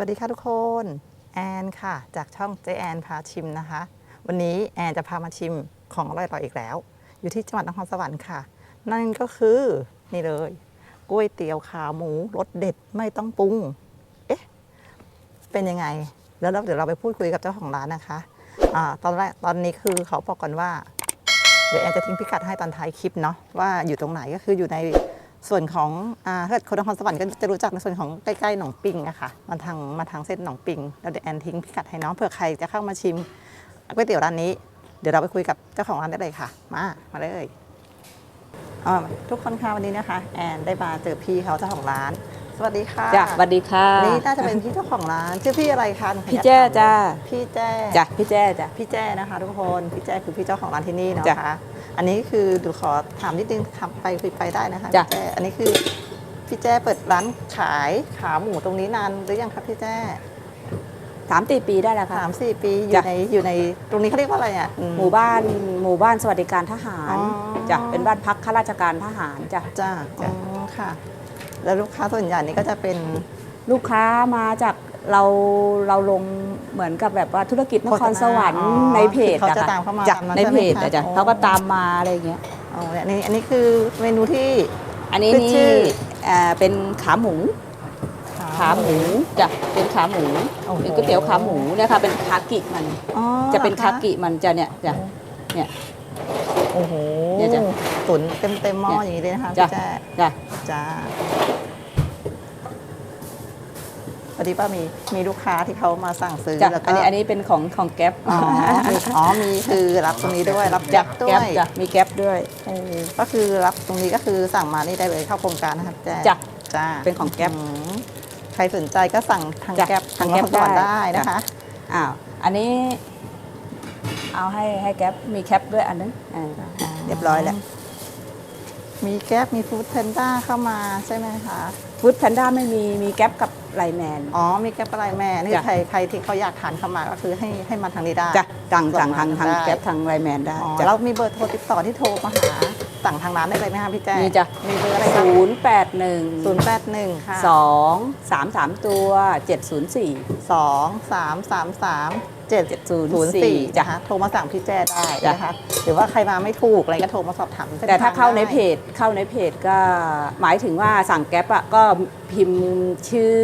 สวัสดีค่ะทุกคนแอนค่ะ จากช่องเจแอนพาชิมนะคะ วันนี้แอนจะพามาชิมของอร่อยๆอีกแล้ว อยู่ที่จังหวัดนครสวรรค์ค่ะ นั่นก็คือนี่เลยก๋วยเตี๋ยวขาหมูรสเด็ดไม่ต้องปรุง เอ๊ะ เป็นยังไง แล้วเดี๋ยวเราไปพูดคุยกับเจ้าของร้านนะคะอ่าตอนแรกตอนนี้คือเขาบอกก่อนว่า เดี๋ยวแอนจะทิ้งพิกัดให้ตอนท้ายคลิปเนาะว่าอยู่ตรงไหนก็คืออยู่ใน ส่วนของอ่าถ้าเกิดคนนครสวรรค์ก็จะรู้จักในส่วนของใกล้ๆหนองปิงอะค่ะมาทางมาทางเส้นหนองปิงแล้วเดี๋ยวแอนทิ้งพิกัดให้น้องเผื่อใครจะเข้ามาชิมก๋วยเตี๋ยวร้านนี้ เดี๋ยวเราไปคุยกับเจ้าของร้านได้เลยค่ะ มามาเลยอ่าทุกคนค่ะวันนี้นะคะ แอนได้มาเจอพี่เขาเจ้าของร้าน สวัสดีค่ะจ้ะสวัสดีค่ะนี่น่าจะเป็นพี่เจ้าของร้านชื่อพี่อะไรคะพี่แจ้จ้าพี่แจ้จ้ะพี่แจ้จ้ะพี่แจ้นะคะ ทุกคนพี่แจ้คือพี่เจ้าของร้านที่นี่เนาะจ้ะคะ อันนี้คือดูขอถามนิดนึงทำไปคุยไปได้นะคะจ้ะ พี่แจ้อันนี้คือพี่แจ้เปิดร้านขายขาหมูตรงนี้นานหรือยังครับพี่แจ้สามสี่ปีได้แล้วค่ะ สามสี่ปีอยู่จ้ะ ในอยู่ในตรงนี้เขาเรียกว่าอะไรอะอืหมู่บ้านหมู่บ้านสวัสดิการทหารอ๋อ จ้ะเป็นบ้านพักข้าราชการทหารจ้ะ จ้าจ้ะ อ๋อค่ะ แล้วลูกค้าส่วนใหญ่นี่ก็จะเป็น ลูกค้ามาจากเราเราลงเหมือนกับแบบว่าธุรกิจนครสวรรค์อ๋อในเพจเขาจะค่ตามเข้ามาจ้ะตามนั้นในใช่ไหมเพจคะอะจ้ะอ๋อเขาก็ตามมาอะไรอย่างเงี้ยอ๋อเนี่ยอันนี้อันนี้คือเมนูที่อันนี้ขึ้นชื่นี่อเอ่อเป็นขาหมูขาหมูจ้ะเป็นขาหมูโอ้โหเป็นก๋วยเตี๋ยวขาหมูเนี่ยค่ะเป็นคากิมันอ๋อจะเป็นหรอคากิมันจะเนี่ยจ้ะเนี่ยโอ้โหเนี่ยจ้ะตุ๋นเต็มเต็มๆหม้อเนี่ยอย่างนี้เลยนะคะจ้ะพี่แจ้จ้ะจ้า พอดีป้ามีมีลูกค้าที่เขามาสั่งซื้อจ้ะแล้วก็อันนี้อันนี้เป็นของของแก๊ปอ๋อมีอ๋อมีคือรับตรงนี้ด้วยรับจ้ะแก๊ปด้วแก๊ปยจ้ะมีแก๊ปด้วยโอ้ก็คือรับตรงนี้ก็คือสั่งมานี่ได้เลยเข้าโครงการนะครับแจ้จ้ะจ้าเป็นของแก๊ปอืมใครสนใจก็สั่งทางจ้ะแก๊ปทางแก๊ปนครสวรรค์ได้ ได้นะคะ อ้าวอันนี้ เอาให้ให้แก๊ปมีแคปด้วยอันนึงอ่าอ่าเรียบร้อยแล้ว มีแก๊ปมีฟู้ดแพนด้าเข้ามาใช่ไหมคะ ฟู้ดแพนด้าไม่มีมีแก๊ปกับ ไลแมนอ๋อมีแก๊ปอะไรแม่นี่จ้ะ ใครใครที่เขาอยากทานเข้ามาก็คือให้ให้มาทางนี้ได้ จ้ะสั่งสั่งทางส่งมาทางได้ แก๊ปทางไลแมนได้อ๋อจ้ะ แล้วมีเบอร์โทรติดต่อที่โทรมาหาสั่งทางร้านได้เลยไหมคะพี่แจ้มีจ้ะ มีเบอร์อะไรคะศูนย์แปดหนึ่งศูนย์แปดหนึ่งค่ะสองสามสามตัวเจ็ดศูนย์สี่ สองสามสามสาม เจ็ดศูนย์ศูนย์สี่สี่จ้ะนะคะโทรมาสั่งพี่แจ้ได้จ้ะนะคะ หรือว่าใครมาไม่ถูกอะไรก็โทรมาสอบถามส้นแต่ถ้าทงเข้าในได้ เพจเข้าในเพจก็หมายถึงว่าสั่งแก๊ปอะก็พิมพ์ชื่อ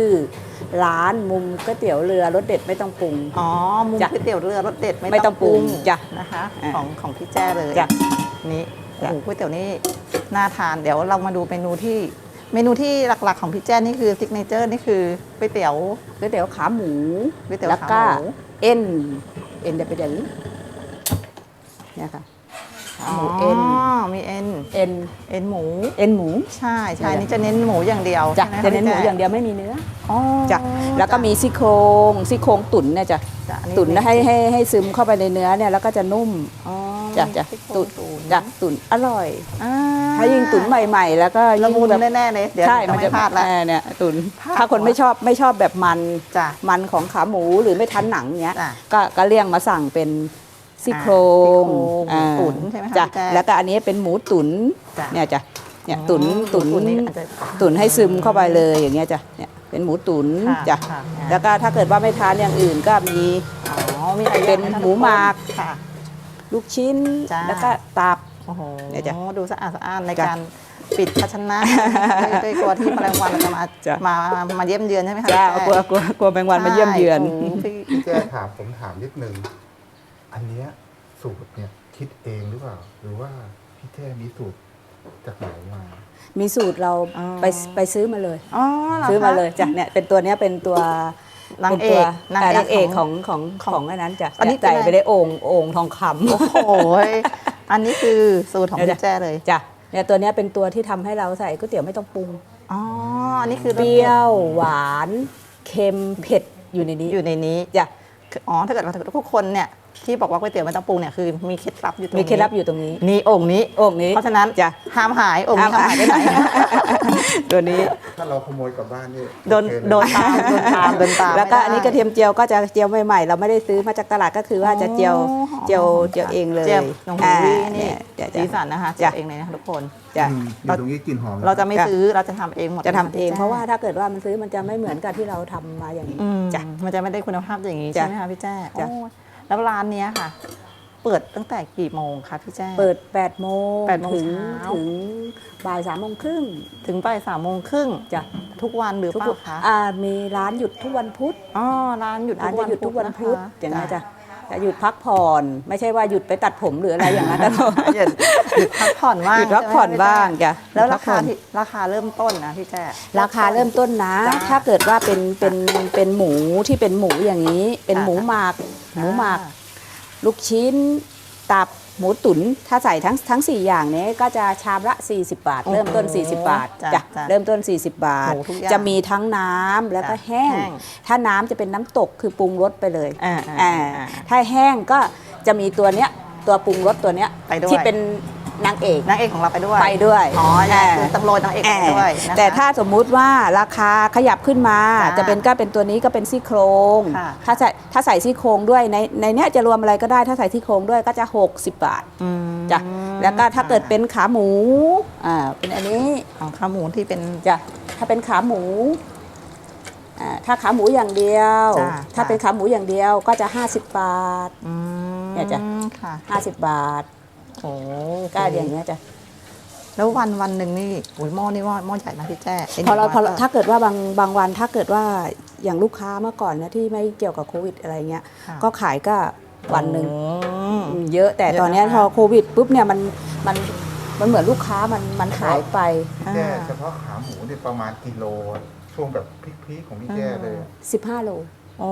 ร้านมุมก๋วยเตี๋ยวเรือรสเด็ดไม่ต้องปรุง อ๋อ มุมจ้ะก๋วยเตี๋ยวเรือรสเด็ดไม่ไม่ต้ต้อองงปปรุรุงงจ้ะนะคะ อะของของพี่แจ้เลยจ้ะนี่โอ้จ้ะ โหก๋วยเตี๋ยวนี่น่าทานเดี๋ยวเรามาดูเมนูที่ เมนูที่หลักๆของพี่แจ้นี่คือซิกเนเจอร์นี่คือก๋วยเตี๋ยว ก๋วยเตี๋ยวขาหมูก๋วยเตี๋ยวแล้วขาก็หมู เอ็นเอ็นจะเป็นอย่างนี้เนี่ยค่ะขาหมูเอ็นมีเอ็นเอ็นเอ็นหมู เอ็นหมูใช่ใช่เนี่ยนี่จะเน้นหมูอย่างเดียวจ้ะใช่ไคจะเน้นหมูพี่แอย่างเดียวไม่มีเนื้ออ๋อจ้ะแล้วก็มีซี่โครงซี่โครงตุ๋นเนี่ยจ้ะจ้ะอัตุ๋นให้ให้ให้ซึมเข้าไปในเนื้อเนี่ยแล้วก็จะนุ่มอ๋อจ้ะจ้ะซี่โครงตุ๋ตุ๋นนจ้ะตุ๋นอร่อยอ่าถ้ายิ่งตุ๋นใหม่ ๆ แล้วก็ละยิ่งมุนแบบแน่ๆเลยเดี๋ยวใช่จะมันไม่จะพลาดแล้วเออเนี่ยตุ๋นพลาดถ้าคนไม่ชอบไม่ชอบแบบมันจ้ะมันของขาหมูหรือไม่ทันหนังเนี้ยจ้ะก็ก็เลี่ยงมาสั่งเป็นซี่โครงอ่าซี่โครงอ่าตุ๋นใช่ไหมคะจ้ะพี่แจ้แล้วก็อันนี้เป็นหมูตุ๋นจ้ะเนี่ยจ้ะเนี่ยตุ๋นอ๋อตุ๋นตุ๋นนี่อาจจะตุ๋นให้ซึมเข้าไปเลยอย่างเงี้ยจ้ะเนี่ยเป็นหมูตุ๋นค่ะจ้ะค่ะแล้วก็ถ้าเกิดว่าไม่ทานอย่างอื่นก็มีอ๋อมีอะไรเป็นบ้างคะหมูหมักค่ะลูกชิ้นจ้ะแล้วก็ตับ โอ้โหเนี่ยจ้ะดูสะอาดสะอ้านในจ้ะการปิดภาชนะด้วยด้วยกลัวที่แมลงวันจะมาจ้ะ มามาเยี่ยมเยือนใช่ไหมคะจ้าพี่กลัวกลัวกลัวแมงวันมาเยี่ยมเยือน ใช่โโหพี่พี่แจ้ถามผมถามนิดนึง อันเนี้ยสูตรเนี่ยคิดเองหรือเปล่า หรือว่าพี่แจ้มีสูตรจากไหนมา มีสูตรเราอ๋อ ไปไปซื้อมาเลย อ๋อหรคะ ซื้อมาเลยจ้ะเนี่ยเป็นตัวเนี้ยเป็นตัวนางป็นเอตัวกนางอ่เอกนางเอกขขอองงของของของอันนั้นจ้ะอันนี้ใส่คืออะไรไปได้โอ่งโอ่งทองคำ โอ้โห อันนี้คือสูตรของเดี๋ยวพี่แจ้เลยจ้ะเนี่ยตัวเนี้ยเป็นตัวที่ทำให้เราใส่ก๋วยเตี๋ยวไม่ต้องปรุง อ๋ออันนี้คือเปรี้ยวหวาน เค็มเผ็ดอยู่ในนี้อยู่ในนี้ จ้ะ อ๋อ ถ้าเกิดว่าทุกคนเนี่ย ที่บอกว่าก๋วยเตี๋ยวไม่ต้องปรุงเนี่ยคือมีเคล็ดลับอยู่ตรงมีนี้เคล็ดลับอยู่ตรงนี้นี่โองค์นี้โอ่งนี้ เพราะฉะนั้นจ้ะห้ามหายโองค์นี้ห้ามหายไปไหนตัวนี้ถ้าเราขโมยกลับบ้านนี่โดนอเคเลยโดนตามโดนตามโดนตามแล้วก็ไม่ได้อันนี้กระเทียมเจียวก็จะเจียวใหม่ๆ เราไม่ได้ซื้อมาจากตลาดก็คือว่าจะเจียวอ๋อเจียวเจียวเองเลยเจียวน้องอ่าวีนี่เดี๋ยวสีจะ สันนะคะเจีจ้ะยวเองเลยนะคะทุกคน จะ อืมอยู่ตรงนี้กลิ่นหอมเราจะไม่จ้ะซื้อเราจะทำเองหมดจะทำเองพี่แจ้เพราะว่าถ้าเกิดว่ามันซื้อมันจะไม่เหมือนกับที่เราทำมาอย่างนี้อืมจ้ะ มันจะไม่ได้คุณภาพอย่างนี้จ้ะใช่ไหมคะพี่แจ้จ้ะ โอ้ย แล้วร้านเนี้ยค่ะ เปิดตั้งแต่กี่โมงคะพี่แจ้ เปิด8โมงแปดโมงถึงเช้า ถึงบ่ายสามโมงครึ่งถึงบ่ายสามโมงครึ่งจ้ะทุกวันหรือทุกเปล่าคะอ่ามีร้านหยุดทุกวันพุธอ๋อร้านหยุดร้านจะหยุดทุกวันพุธะคะอย่างนี้นจ้ะจะหยุดพักผ่อน ไม่ใช่ว่าหยุดไปตัดผมหรืออะไรอย่างนั้นนะหยุดหยุดพักผ่อนบ้างหยุดพักผ่อนใช่ไหมบ้างจ้ะแล้วหยุดพัรากผ่คาอนที่ราคาเริ่มต้นนะพี่แจ้ ราคาเริ่มต้นนะ จ้ะถ้าเกิดว่าเป็นเป็นเป็นหมูที่เป็นหมูอย่างนี้ เป็นหมูหมัก หมูหมัก ลูกชิ้น ตับหมูตุ๋นถ้าใส่ทั้งทั้ง 4 อย่างนี้ก็จะชามละ 40 บาทโอ้โหเริ่มต้น 40 บาทจ้ะจ้ะจ้ะเริ่มต้น 40 บาทโอ้ทุกอย่างจะมีทั้งน้ำแล้วก็จ้ะแห้งแห้ง ถ้าน้ำจะเป็นน้ำตกคือปรุงรสไปเลยอ่าอ่าอ่าถ้าแห้งก็จะมีตัวเนี้ยตัวปรุงรสตัวเนี้ยไปด้วยที่เป็น นางเอกนางเอกของเราไปด้วยไปด้วยอ๋อเนี่ยาคือต้องโรยนางเอกไปด้วยนะคะแต่ถ้าสมมุติว่าราคาขยับขึ้นมาจ้ะจะเป็นก็เป็นตัวนี้ก็เป็นซี่โครงค่ะถ้าใส่ถ้าใส่ซี่โครงด้วยในในเนี้ยจะรวมอะไรก็ได้ถ้าใส่ซี่โครงด้วยก็จะ 60 บาทอืมจ้ะแล้วก็ถ้าเกิดเป็นขาหมูอ่าเป็นอันนี้ของข้าวหมูที่เป็นจ้ะถ้าเป็นขาหมูอ่าถ้าขาหมูอย่างเดียวจ้ะถ้าจ้ะเป็นขาหมูอย่างเดียวก็จะ 50 บาทอืมเนี่ยจ้ะค่ะ50บาท โอ้ก็อย่างเงี้ยจ้ะแล้ววันวันหนึ่งนี่โอ้ยหม้อนี่หม้อหม้อใหญ่นะพี่แจ้ไพอเราพอเราหนึ่งวันก็ถ้าเกิดว่าบางบางวันถ้าเกิดว่าอย่างลูกค้าเมื่อก่อนนะที่ไม่เกี่ยวกับโควิดอะไรเงี้ยค่ะก็ขายก็วันหนึ่งอืมอืมเยอะแต่ตอนเนี้ยเยอะนะคะพอโควิดปุ๊บเนี่ยมันมันมันเหมือนลูกค้ามันมันหายไปแจ้เฉพาะขาหมูเนี่ยประมาณกิโลช่วงแบบพีคๆของพี่แจ้เลย 15 โล โอ้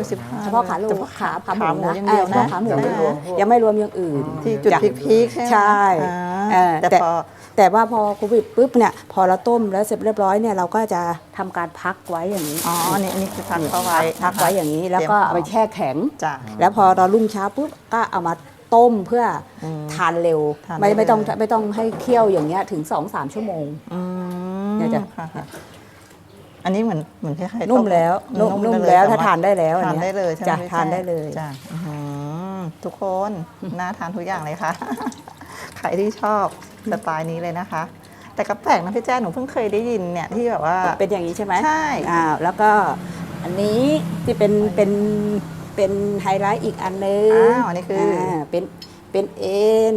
ยสิบห้าเฉพาะขาโลเฉพาะขาขาขาหหมูมูนะอย่างเดียวเออนะขาหมูยังไม่รวมพวกยังไม่รวมอย่างอื่นที่จุดจ้ะพีคๆใช่ไหมใช่อ่าเออแต่แต่พอแต่ว่าพอโควิดปุ๊บเนี่ยพอเราต้มแล้วเสร็จเรียบร้อยเนี่ยเราก็จะทำการพักไว้อย่างนี้อ๋ออันนี้อันนี้คือพักเข้าไว้พักไว้อย่างนี้แล้วก็เอาไปแช่แข็งจ้ะแล้วพอเรารุ่งเช้าปุ๊บก็เอามาต้มเพื่ออมทานเร็วทานไม่ได้ไม่ต้องเลยไม่ต้องให้เคี่ยวอย่างเงี้ยถึง2อสามชั่วโมงอืมเนี่ยจ้ะค่ะค่ะ อันนี้เหมือนเหมือนคล้ายๆนุ่มต้แล้วนุ่มได้นุ่มเยแล้วต่ถ้าทานได้แล้วอันทานเนี้ยได้เลยใช่ไหมจ้ะพี่ทานได้เลยจ้ะอื้อหือทุกคนน่าทานทุกอย่างเลยค่ะใครที่ชอบสไตล์นี้เลยนะคะ แต่ก็แปลกนะพี่แจ้หนูเพิ่งเคยได้ยินเนี่ยที่แบบว่าเป็นอย่างนี้ใช่ไหมใช่อ้าวแล้วก็อันนี้ที่เป็นเป็นเป็นไฮไลท์อีกอันนึงอ้าวอันนี้คืออาเป็นเป็นเอ็น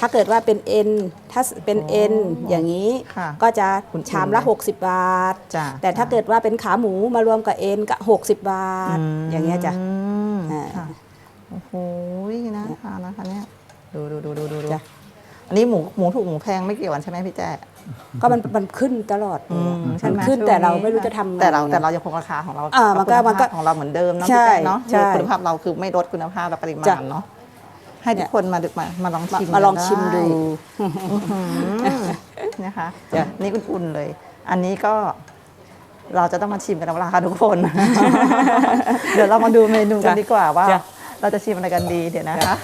ถ้าเกิดว่าเป็นเอ็นถ้าเป็นเอ็นอย่างนี้ค่ะก็จะอุ่นๆชามละไหม60 บาทจ้ะแต่ถ้าเกิดว่าเป็นขาหมูมารวมกับเอ็นก็60 บาท อย่างเงี้ยจ้ะอืมอ่าค่ะโอ้โหน่าทานนะคะเนี่ยดูดูดูดูดูดูจ้ะอันนี้หมูหมูถูกหมูแพงไม่เกี่ยวกันใช่ไหมพี่แจ้ก็มันมันขึ้นตลอดอืมใช่มันไหมขึ้นช่วงแต่เรานี้ไม่รู้จะทำไงแต่เราแต่เรายังคงราคาของเราอ่ามันก็คุณภาพมันก็ของเราเหมือนเดิมเนาะใช่พี่แจ๊คเนาะใช่คุณภาพเราคือไม่ลดคุณภาพและปริมาจ้ะณเนาะ ให้ทุกคนมาดูมามาลองมาชิมมาลองกันชิมดูได้นะคะจ้ะ นี่อุ่นๆเลย อันนี้ก็เราจะต้องมาชิมกันแล้วล่ะค่ะทุกคน เดี๋ยวเรามาดูเมนูกันจ้ะดีกว่าว่า จ้ะ เราจะชิมอะไรกันดีเดี๋ยวนะคะ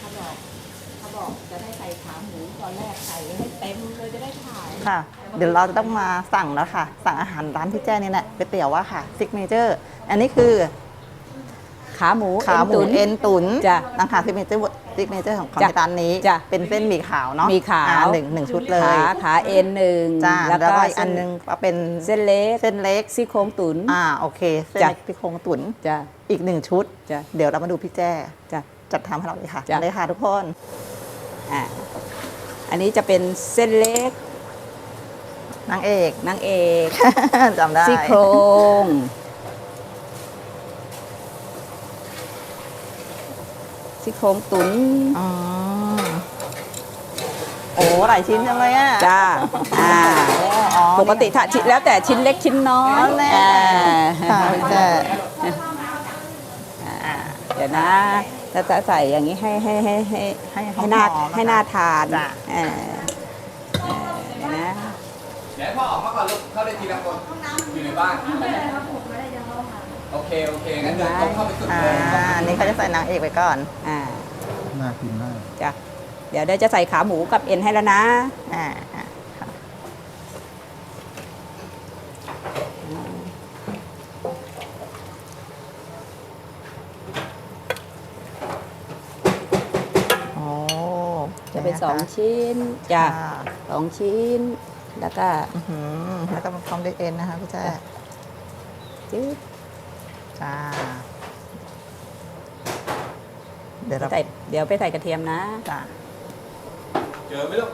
ถ้าบอกถ้าบอกจะได้ใส่ขาหมูตอนแรกใส่ให้เต็มเลยจะได้ถ่าย ค่ะ เดี๋ยวเราจะต้องมาสั่งแล้วค่ะ สั่งอาหารร้านพี่แจ้นี่แหละก๋วยเตี๋ยวว่าค่ะซิกเนเจอร์อันนี้คือ ขาหมูขาหมูตุ๋นเอ็นตุ๋นจ้ะนะคะซิกเนเจอร์ซิกเนเจอร์ของของจ้ะที่ร้านนี้จ้ะเป็นเส้นหมี่ขาวเนาะมีขาว อ่หนึ่งหนึ่งชุดเลยขาขาเอ็นหนึ่งจ้าแล้วก็อีกเส้อันนึงก็เป็นเส้นเล็กเส้นเล็ก ซี่โครงตุ๋น อ่าโอเคเส้นจ้ะ เล็กที่โครงตุ๋นจ้ะอีกหนึ่งชุด จ้ะเดี๋ยวเรามาดูพี่แจ้จ้ะ จัดทำให้เราเลยค่ะจ้ะเลยค่ะทุกคน อ่าอันนี้จะเป็นเส้นเล็ก นางเอกนางเอกจำได้ซี่โครงนซี่โครงตุ๋นอ๋อโอ้หลายชิ้นจังเลยอะจ้าอ่าอ๋อปกติถ้าชิ้นแล้วแต่ชิ้นเล็กชิ้นน้ออ๋ยอแน่อ่าค่ะพี่แจ้เดี๋ยวนะจะจะใส่อย่างนี้ให้ให้ให้ให้ให้หอให้มๆหน้านะคะให้หน้าทานจ้ะเออเออเดี๋ยวนะ เดี๋ยวให้พ่อออกมาก่อนลูกเข้าได้ทีละคนอยู่ในบ้านโอเคโอเคงั้นเดินตรงเข้าไปสุดอ่าเลยอันนี้เขาจะใส่นางเอกไปก่อน อ่า น่ากินมากจ้ะ เดี๋ยวเดี๋ยวจะใส่ขาหมูกับเอ็นให้แล้วนะ อ่าอ่าค่ะโอ้จะเป็นสองชิ้นชิ้นจ้ะสองชิ้น แล้วก็แล้วก็มาพร้อมด้วยเอ็นนะคะพี่แจ้จึ๊บจ้า เดี๋ยวเราใส่เดี๋ยวไปใส่กระเทียมนะ จ้าเจอไหมลูก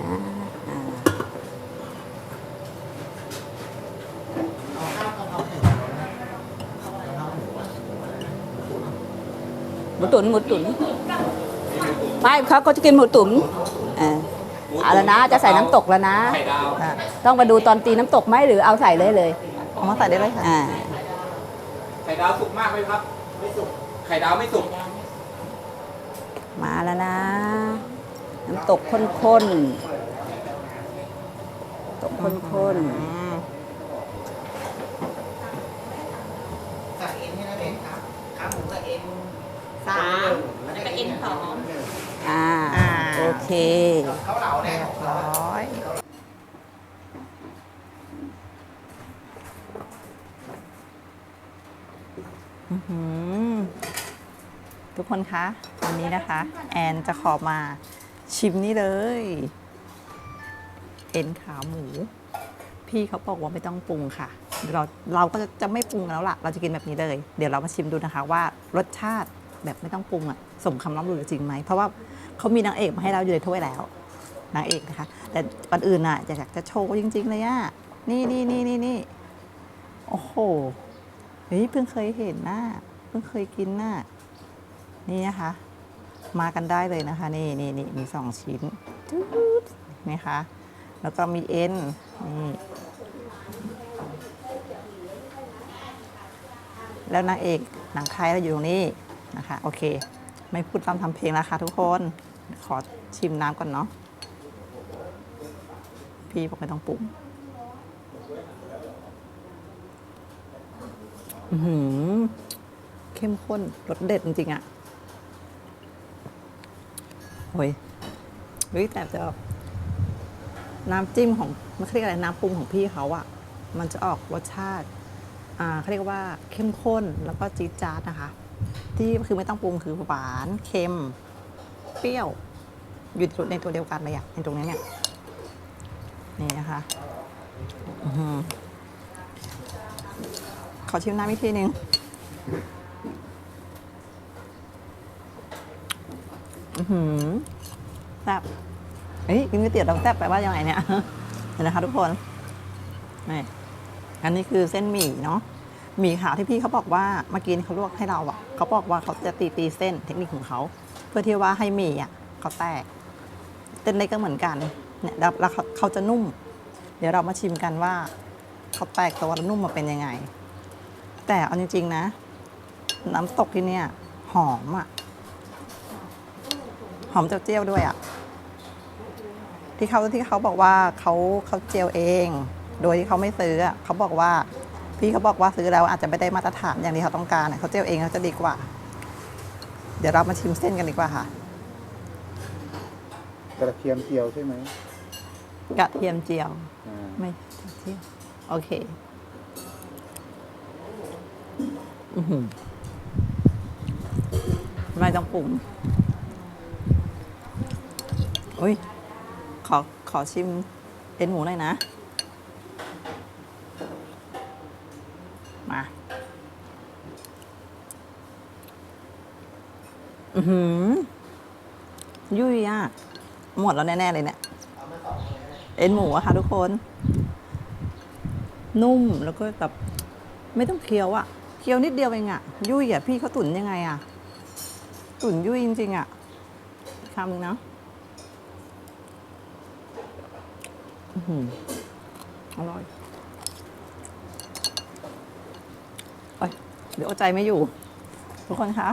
อ่าอ่าหมูตุ๋นหมูตุ๋น ไม่เขาก็จะกินหมูตุ๋นอ่าเอาแล้วนะจะใส่น้ำตกแล้วนะ ไข่ดาวอ่าต้องมาดูตอนตีน้ำตกไหมหรือเอาใส่เลยเลยเอามาใส่ได้เลยค่ะ อ่าไข่ดาวสุกมากไหมครับ ไม่สุกไข่ดาวไม่สุกมาแล้วนะ น้ำตกข้นๆตกข้นอืมกับเอ็นให้นะเด็กครับขาหมูกับเอ็นสามแล้วก็เอ็นสองๆ อ่าอ่า โอเคเขาเหลาเนี่ยร้อยอื้อหือทุกคนคะวันนี้นะคะ แอนจะขอมาชิมนี่เลย เอ็นขาหมู พี่เขาบอกว่าไม่ต้องปรุงค่ะเดี๋ยวเราเราก็จะจะไม่ปรุงแล้วล่ะ เราจะกินแบบนี้เลย เดี๋ยวเรามาชิมดูนะคะว่ารสชาติแบบไม่ต้องปรุงอะสมคำล่ำลือจริงไหมเพราะว่า เขามีนางเอกมาให้เราอยู่ในถ้วยแล้ว นางเอกนะคะ แต่ก่อนอื่นน่ะอยากจะโชว์จริง ๆ เลยอะนี่นี่นี่นี่นี่โอ้โหเฮ้ยเพิ่งเคยเห็นน่ะเพิ่งเคยกินน่ะนี่นะคะ มากันได้เลยนะคะ นี่นี่นี่มีสองชิ้นจุ๊ดนี่คะแล้วก็มีเอ็นนี่แล้วนางเอกหนังไทยเราอยู่ตรงนี้นะคะ โอเค ไม่พูดตามทำเพลงแล้วค่ะทุกคน ขอชิมน้ำก่อนเนาะ พี่บอกไม่ต้องปรุงหือเข้มข้นรสเด็ดจริงๆอะโอ้ยเฮ้ยแต่จะน้ำจิ้มของมันเขาเรียกอะไรน้ำปรุงของพี่เขาอะมันจะออกรสชาติ อ่าเขาเรียกว่าเข้มข้นแล้วก็จี๊ดจ๊าดนะคะ ที่คือไม่ต้องปรุงคือหวานเค็ม เปรี้ยว อยู่ในตัวเดียวกันเลยอะในตรงนี้เนี่ยนี่นะคะอือหือขอชิมน้ำอีกทีหนึ่งอือหือแซ่บเฮ้ยกินก๋วยเตี๋ยวเราแซ่บไปว่ายังไงเนี่ยเห็นนะคะทุกคนนี่อันนี้คือเส้นหมี่เนาะ มี่ขาวที่พี่เขาบอกว่าเมื่อกี้เขาลวกให้เราอะเขาบอกว่าเขาจะตีตีเส้นเทคนิคของเขาเพื่อที่ว่าให้หมี่อะเขาแตกเส้นเล็กก็เหมือนกันเนี่ยแล้วเขาเขาจะนุ่ม เดี๋ยวเรามาชิมกันว่าเขาแตกตัวแล้วนุ่มมาเป็นยังไง แต่เอาจริงๆนะ น้ำตกที่เนี่ยหอมอะหอมเจียวๆด้วยอะที่เขาที่เขาบอกว่าเขาเขาเจียวเอง โดยที่เขาไม่ซื้ออะเขาบอกว่า พี่เขาบอกว่าซื้อแล้วอาจจะไม่ได้มาตรฐานอย่างที่เขาต้องการอะเขาเจียวเองเขาจะดีกว่า เดี๋ยวเรามาชิมเส้นกันดีกว่าค่ะ กระเทียมเจียวใช่ไหมกระเทียมเจียว อ่าไม่เจียวโอเคอือหือไม่ต้องปรุงอุ้ยขอขอชิมเอ็นหมูหน่อยนะ หือ ยุ่ยอะ หมดแล้วแน่ ๆ เลยเนี่ย เอ็นหมูอะค่ะทุกคน นุ่มแล้วก็แบบไม่ต้องเคี้ยวอะเคี้ยวนิดเดียวเองอะยุ่ยอะพี่เขาตุ๋นยังไงอะตุ๋นยุ่ยจริง ๆอะคำหนึงนะอื้อหืออร่อยเอ้ยเดี๋ยวเอาใจไม่อยู่ ทุกคนคะ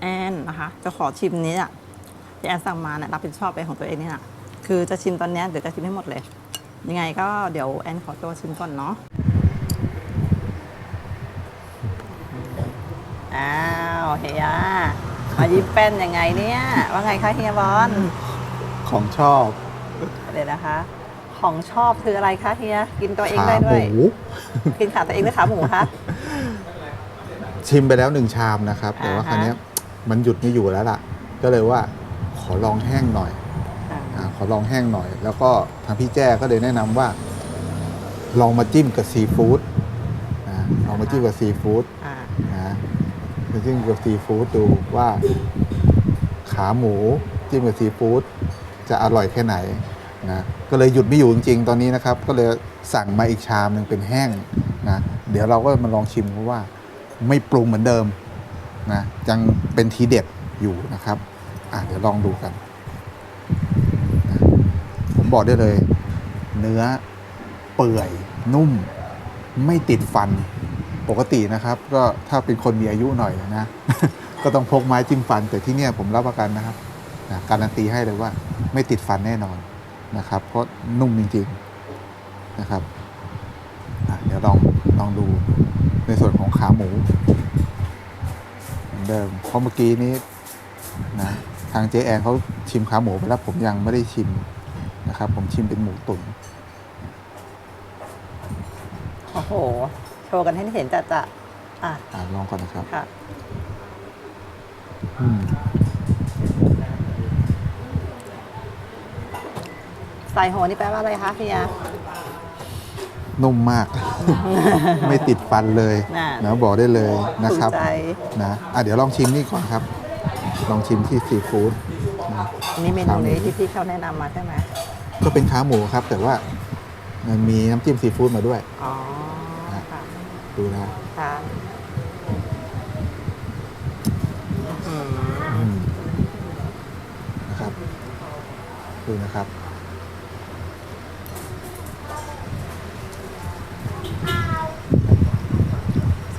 แอนนะคะจะขอชิมนี้อะที่แอนสั่งมาเนี่ยรับผิดชอบไปของตัวเองนี่นะคือจะชิมตอนเนี้ยเดี๋ยวจะชิมให้หมดเลย ยังไงก็เดี๋ยวแอนขอตัวชิมก่อนเนาะอ้าวเฮียมายิ้มแป้นยังไงเนี่ย ว่าไงคะเฮียบอลของชอบเดี๋ยวนะคะ ของชอบคืออะไรคะเฮียกินตัวเองได้ด้วยขาหมูกินขาตัวเองหรือขาหมูคะชิมไปแล้วหนึ่งชามนะครับ แต่ว่าอ่าฮะคราวเนี้ย มันหยุดไม่อยู่แล้วล่ะ ก็เลยว่าขอลองแห้งหน่อยอ่าอาขอลองแห้งหน่อย แล้วก็ทางพี่แจ้ก็เลยแนะนำว่า ลองมาจิ้มกับซีฟู้ดนะลองมาจิ้มกับซีฟู้ด อ่านะมาจิ้มกับซีฟู้ดดูว่า ขาหมูจิ้มกับซีฟู้ดจะอร่อยแค่ไหนนะก็เลยหยุดไม่อยู่จริงๆ ตอนนี้นะครับ ก็เลยสั่งมาอีกชามหนึ่งเป็นแห้งนะเดี๋ยวเราก็มาลองชิมเพราะว่า ไม่ปรุงเหมือนเดิม นะยังเป็นทีเด็ดอยู่นะครับ อะเดี๋ยวลองดูกัน ผมบอกได้เลย เนื้อเปื่อยนุ่ม ไม่ติดฟันปกตินะครับ ก็ถ้าเป็นคนมีอายุหน่อยนะ ก็ต้องพกไม้จิ้มฟัน แต่ที่เนี่ยผมรับประกันนะครับนะการันตีให้เลยว่าไม่ติดฟันแน่นอนนะครับ เพราะนุ่มจริงๆนะครับเดี๋ยวลองลองดูในส่วนของขาหมู เหมือนเดิม เพราะเมื่อกี้นี้นะทางเจ๊แอนเขาชิมขาหมูไปแล้วผมยังไม่ได้ชิมนะครับ ผมชิมเป็นหมูตุ๋นโอ้โห โชว์กันให้เห็นจะจะอะอะลองก่อนนะครับค่ะอืมใส่หัวนี่แปลว่าอะไรคะเฮีย นุ่มมาก ไม่ติดฟันเลยน่ะนะบอกได้เลยนะครับถูกใจ นะอะเดี๋ยวลองชิมนี่ก่อนครับ ลองชิมที่ซีฟู้ดนะ อันนี่เมนูนี้ที่พี่เขาแนะนำมาใช่ไหมก็เป็นขาหมูครับ แต่ว่ามันมีน้ำจิ้มซีฟู้ดมาด้วย อ๋อค่ะดูนะค่ะอืมอืมนะครับ ดูนะครับ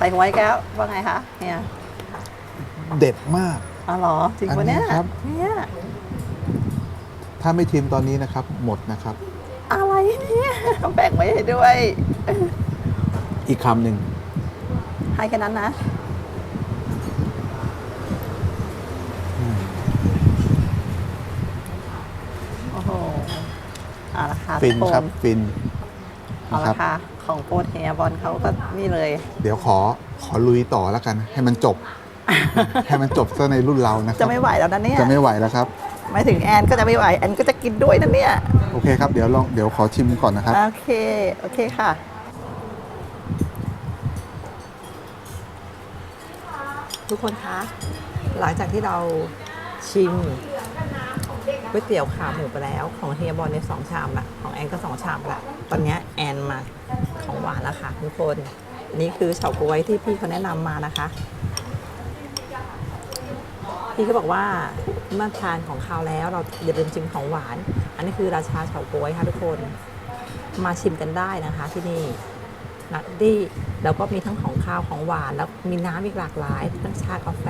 ใส่หัวไอ้แก้วว่าไงคะเฮียเด็ดมาก อ๋อเหรอจริงปะเนี่ยอันนี้ครับ เนี่ยถ้าไม่ชิมตอนนี้นะครับ หมดนะครับ อะไรเนี่ยแบ่งไว้ให้ด้วย อีกคำหนึ่งให้แค่นั้นนะ โอ้โหเอาละค่ะฟินทุกครับ ฟินเอานะคละรับค่ะ ของโปรดเฮียบอลเขาก็นี่เลย เดี๋ยวขอขอลุยต่อแล้วกัน ให้มันจบ ให้มันจบซะในรุ่นเรานะครัจะไม่ไหวแล้วนะเนี่ยจะไม่ไหวแล้วครับไม่ถึงแอนก็จะไม่ไหวแอนก็จะกินด้วยนะเนี่ยโอเคครับเดี๋ยวลองเดี๋ยวขอชิมก่อนนะครับโอเคโอเคค่ะ ทุกคนคะหลังจากที่เราชิม ก๋วยเตี๋ยวขาหมูไปแล้วของเฮียบอลในยสองชามละของแอนก็สองชามละตอนนี้แอนมาของหวานแล้วค่ะทุกคนนี่คือเฉาก๊วยที่พี่เขาแนะนำมานะคะพี่เขาบอกว่าเมื่อทานของคาวแล้วเราอย่าลืมชิมของหวาน อันนี้คือราชาเฉาก๊วยค่ะทุกคนมาชิมกันได้นะคะที่นี่นัดดี้แล้วก็มีทั้งของข้าวของหวาน แล้วมีน้ำอีกหลากหลายทั้งชากาแฟ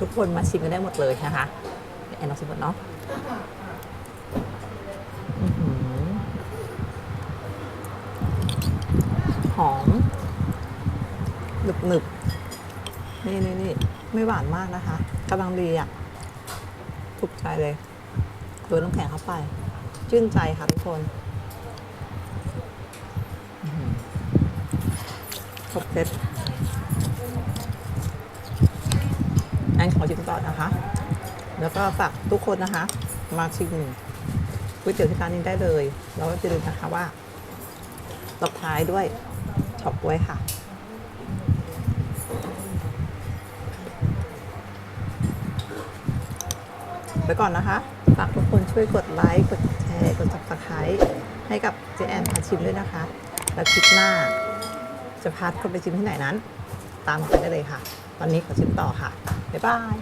ทุกคนมาชิมกันได้หมดเลยนะคะแอนลองชิมก่อนเนาะ หอมหนึบหนึบนี่นี่นี่ไม่หวานมากนะคะกำลังดีอะถูกใจเลยโดนน้ำแข็งเข้าไป ชื่นใจค่ะทุกคนครบเซตอันขอชิมต่อนะคะ แล้วก็ฝากทุกคนนะคะ มาชิมก๋วยเตี๋ยวที่ร้านนี้ได้เลย แล้วก็อย่าลืมนะคะว่าตบท้ายด้วยช็อปไว้ค่ะไปก่อนนะคะฝากทุกคนช่วยกดไลค์กดแชร์กด subscribe ให้กับเจแอนพาชิมด้วยนะคะ แล้วคลิปหน้า จะพาทุกคนไปชิมที่ไหนนั้น ตามกันได้เลยค่ะ ตอนนี้ขอชิมต่อค่ะ บ๊ายบาย